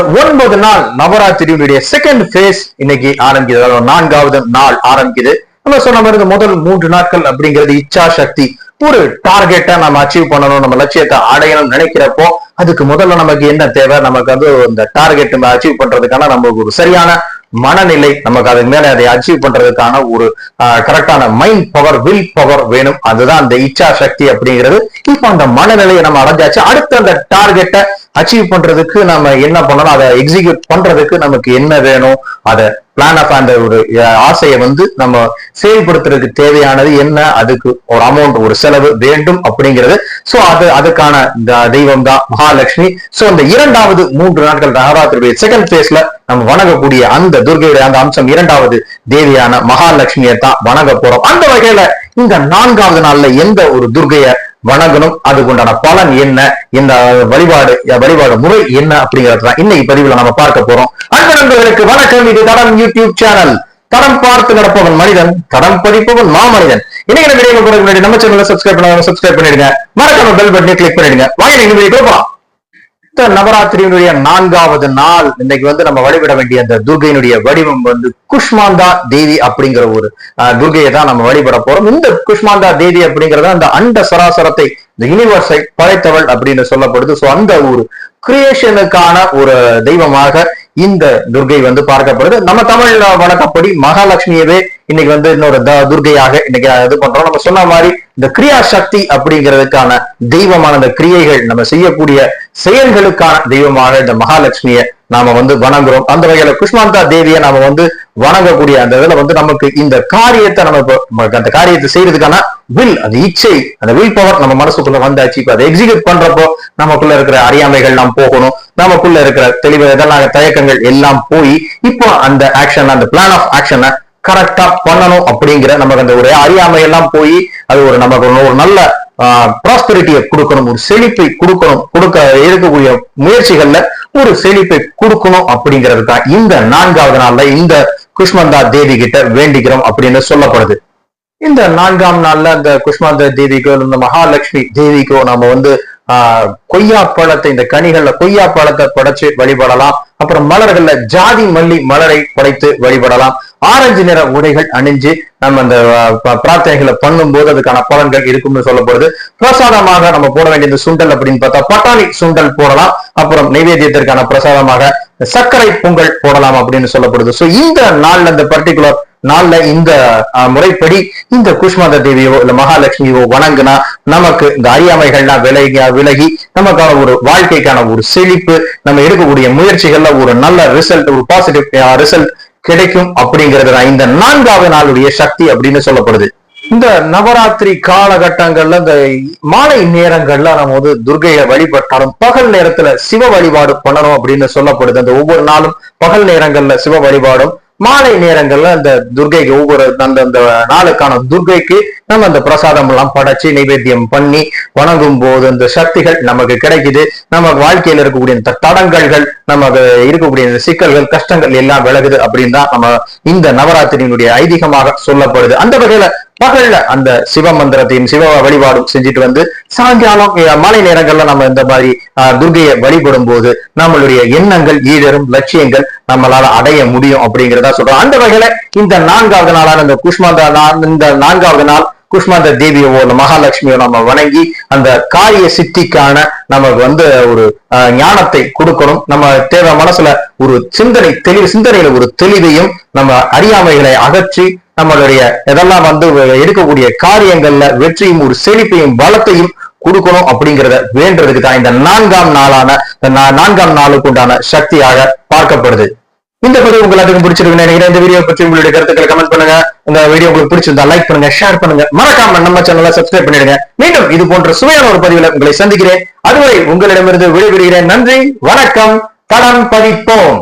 ஒன்பது நாள் நவராத்திரியினுடைய second phase இன்னைக்கு ஆரம்பிக்குது. அதாவது நான்காவது நாள் ஆரம்பிக்குது. நம்ம சொன்ன மாதிரி முதல் மூன்று நாட்கள் அப்படிங்கிறது இச்சா சக்தி ஒரு டார்கெட்டை நம்ம அச்சீவ் பண்ணணும். நம்ம லட்சியத்தை அடையணும் நினைக்கிறப்போ அதுக்கு முதல்ல நமக்கு என்ன தேவை? நமக்கு வந்து இந்த டார்கெட் நம்ம அச்சீவ் பண்றதுக்கான நமக்கு ஒரு சரியான மனநிலை நமக்கு அதுக்கு மேல அதை அச்சீவ் பண்றதுக்கான ஒரு கரெக்டான மைண்ட் பவர் வில் பவர் வேணும். அதுதான் அந்த இச்சா சக்தி அப்படிங்கிறது. இப்போ அந்த மனநிலையை நம்ம அடைஞ்சாச்சு. அடுத்த அந்த டார்கெட்டை அச்சீவ் பண்றதுக்கு நம்ம என்ன பண்ணணும்? அதை எக்ஸிக்யூட் பண்றதுக்கு நமக்கு என்ன வேணும்? அதை பிளான் ஆஃப் அந்த ஒரு ஆசையை வந்து நம்ம செயல்படுத்துறதுக்கு தேவையானது என்ன? அதுக்கு ஒரு அமௌண்ட் ஒரு செலவு வேண்டும் அப்படிங்கிறது. சோ அது அதுக்கான தெய்வம் தான் மகாலட்சுமி. சோ அந்த இரண்டாவது மூன்று நாட்கள் நவராத்திரியுடைய செகண்ட் பேஸ்ல நம்ம வணங்கக்கூடிய அந்த துர்கையுடைய அந்த அம்சம் இரண்டாவது தேவியான மகாலட்சுமியை தான் வணங்க போறோம். அந்த வகையில இந்த நான்காவது நாள்ல எந்த ஒரு துர்கைய வணங்கணும். அதுக்கு உண்டான பலன் என்ன? இந்த வழிபாடு வழிபாடு முறை என்ன அப்படிங்கிறது தான் இன்னைக்கு பதிவுல நம்ம பார்க்க போறோம். அன்பு நண்பர்களுக்கு வணக்கம். இது தடம் யூடியூப் சேனல். தடம் பார்த்து நடப்பவன் மனிதன் தடம் பதிப்பவன் மாமனிதன். இன்னைக்கு நம்ம வீடியோ முன்னாடி நம்ம சேனலை சப்ஸ்கிரைப் பண்ணாங்க சப்ஸ்கிரைப் பண்ணிடுங்க. மறக்காம பெல் பட்டனை கிளிக் பண்ணிடுங்க. வாங்க நீங்க வீடியோ போலாம். நவராத்திரியினுடைய நான்காவது நாள். இன்னைக்கு வந்து நம்ம வழிபட வேண்டிய அந்த துர்கையினுடைய வடிவம் வந்து குஷ்மாந்தா தேவி அப்படிங்கிற ஒரு துர்கையை தான் நம்ம வழிபட போறோம். இந்த குஷ்மாந்தா தேவி அப்படிங்கிறத அந்த அண்ட சராசரத்தை இந்த யூனிவர்ஸை படைத்தவள் அப்படின்னு சொல்லப்படுது. சோ அந்த ஒரு கிரியேஷனுக்கான ஒரு தெய்வமாக இந்த துர்கை வந்து பார்க்கப்படுது. நம்ம தமிழ் வழக்கப்படி மகாலட்சுமியவே இன்னைக்கு வந்து இன்னொரு துர்கையாக இன்னைக்கு இது பண்றோம். நம்ம சொன்ன மாதிரி இந்த கிரியா சக்தி அப்படிங்கிறதுக்கான தெய்வமான இந்த கிரியைகள் நம்ம செய்யக்கூடிய செயல்களுக்கான தெய்வமாக இந்த மகாலட்சுமியை நாம வந்து வணங்குறோம். அந்த வகையில குஷ்மாந்தா தேவியை நாம வந்து வணங்கக்கூடிய அந்த இதுல வந்து நமக்கு இந்த காரியத்தை நம்ம இப்போ அந்த காரியத்தை செய்யறதுக்கான வில் அந்த இச்சை அந்த வில் பவர் நம்ம மனசுக்குள்ள வந்தாச்சு. இப்போ அதை எக்ஸிக்யூட் பண்றப்போ நமக்குள்ள இருக்கிற அறியாமைகள் எல்லாம் போகணும். நமக்குள்ள இருக்கிற தெளிவு இதெல்லாம் தயக்கங்கள் எல்லாம் போய் இப்போ அந்த ஆக்ஷன் அந்த பிளான் ஆஃப் ஆக்ஷனை கரெக்டா பண்ணணும் அப்படிங்கிற நமக்கு அந்த ஒரு அறியாமை எல்லாம் போய் அது ஒரு நமக்கு ஒரு நல்ல ப்ராஸ்பரிட்டியை கொடுக்கணும் ஒரு செழிப்பை கொடுக்கணும் கொடுக்க இருக்கக்கூடிய முயற்சிகள்ல ஒரு செழிப்பை கொடுக்கணும் அப்படிங்கிறதுக்கா இந்த நான்காவது நாள்ல இந்த குஷ்மந்தா தேவி கிட்ட வேண்டிக்கிறோம் அப்படின்னு சொல்லப்படுது. இந்த நான்காம் நாள்ல அந்த குஷ்மந்தா தேவிக்கோ இந்த மகாலட்சுமி தேவிக்கோ நம்ம வந்து கொய்யா பழத்தை இந்த கனிகள்ல கொய்யா பழத்தை படைச்சு வழிபடலாம். அப்புறம் மலர்கள்ல ஜாதி மல்லி மலரை படைத்து வழிபடலாம். ஆரஞ்சு நிற உடைகள் அணிஞ்சு நம்ம அந்த பிரார்த்தனைகளை பண்ணும் பிரார்த்தனைகளை பண்ணும்போது அதுக்கான பலன்கள் இருக்கும்னு சொல்லப்படுது. பிரசாதமாக நம்ம போட வேண்டிய இந்த சுண்டல் அப்படின்னு பார்த்தா பட்டாணி சுண்டல் போடலாம். அப்புறம் நைவேத்தியத்திற்கான பிரசாதமாக சர்க்கரை பொங்கல் போடலாம் அப்படின்னு சொல்லப்படுது. சோ இந்த நாள்ல இந்த பர்டிகுலர் நாள்ல இந்த முறைப்படி இந்த குஷ்மாத தேவியோ இல்ல மகாலட்சுமியோ வணங்குனா நமக்கு இந்த அறியாமைகள்லாம் விலகி விலகி நமக்கான ஒரு வாழ்க்கைக்கான ஒரு செழிப்பு நம்ம எடுக்கக்கூடிய முயற்சிகள்ல ஒரு நல்ல ரிசல்ட் ஒரு பாசிட்டிவ் ரிசல்ட் கிடைக்கும் அப்படிங்கிறது தான் இந்த நான்காவது நாளுடைய சக்தி அப்படின்னு சொல்லப்படுது. இந்த நவராத்திரி காலகட்டங்கள்ல இந்த மாலை நேரங்கள்ல நம்ம வந்து துர்கையை வழிபட்டாலும் பகல் நேரத்துல சிவ வழிபாடு பண்ணணும் அப்படின்னு சொல்லப்படுது. அந்த ஒவ்வொரு நாளும் பகல் நேரங்கள்ல சிவ வழிபாடும் மாலை நேரங்கள்ல அந்த துர்கைக்கு ஒவ்வொரு அந்த அந்த நாளுக்கான துர்கைக்கு நம்ம அந்த பிரசாதம் எல்லாம் படைச்சு நைவேத்தியம் பண்ணி வணங்கும் போது அந்த சக்திகள் நமக்கு கிடைக்குது. நம்ம வாழ்க்கையில இருக்கக்கூடிய இந்த தடங்கல்கள் நமக்கு இருக்கக்கூடிய இந்த சிக்கல்கள் கஷ்டங்கள் எல்லாம் விலகுது அப்படின்னு தான் நம்ம இந்த நவராத்திரியினுடைய ஐதீகமாக சொல்லப்படுது. அந்த வகையில பகல்ல அந்த சிவ மந்திரத்தையும் சிவ வழிபாடும் செஞ்சுட்டு வந்து சாயங்காலம் மாலை நேரங்கள்ல நம்ம இந்த மாதிரி துர்கையை வழிபடும் போது நம்மளுடைய எண்ணங்கள் ஈடரும் லட்சியங்கள் நம்மளால அடைய முடியும் அப்படிங்கிறதா சொல்றோம். அந்த வகையில இந்த நான்காவது நாளான இந்த குஷ்மாந்த இந்த நான்காவது நாள் குஷ்மாந்த தேவியோ இந்த மகாலட்சுமியோ நம்ம வணங்கி அந்த காரிய சித்திக்கான நமக்கு வந்து ஒரு அஹ், ஞானத்தை கொடுக்கணும். நம்ம தேவை மனசுல ஒரு சிந்தனை தெளிவு சிந்தனையில ஒரு தெளிவையும் நம்ம அறியாமைகளை அகற்றி நம்மளுடைய இதெல்லாம் வந்து எடுக்கக்கூடிய காரியங்கள்ல வெற்றியும் ஒரு செழிப்பையும் பலத்தையும் கொடுக்கணும் அப்படிங்கிறத வேண்டதுக்கு தான் இந்த நான்காம் நாளான நான்காம் நாளுக்கு உண்டான சக்தியாக பார்க்கப்படுது. இந்த பதிவு உங்களுக்கு எல்லாத்துக்கும் பிடிச்சிருக்கு நினைக்கிறேன். இந்த வீடியோ பற்றி உங்களுடைய கருத்துக்களை கமெண்ட் பண்ணுங்க. இந்த வீடியோ உங்களுக்கு பிடிச்சிருந்தா லைக் பண்ணுங்க ஷேர் பண்ணுங்க. மறக்காம நம்ம சேனலை சப்ஸ்கிரைப் பண்ணிடுங்க. மீண்டும் இது போன்ற சுவையான ஒரு பதிவில் உங்களை சந்திக்கிறேன். அதுவரை உங்களிடமிருந்து விடைபெறுகிறேன். நன்றி வணக்கம். தடம் பதிப்போம்.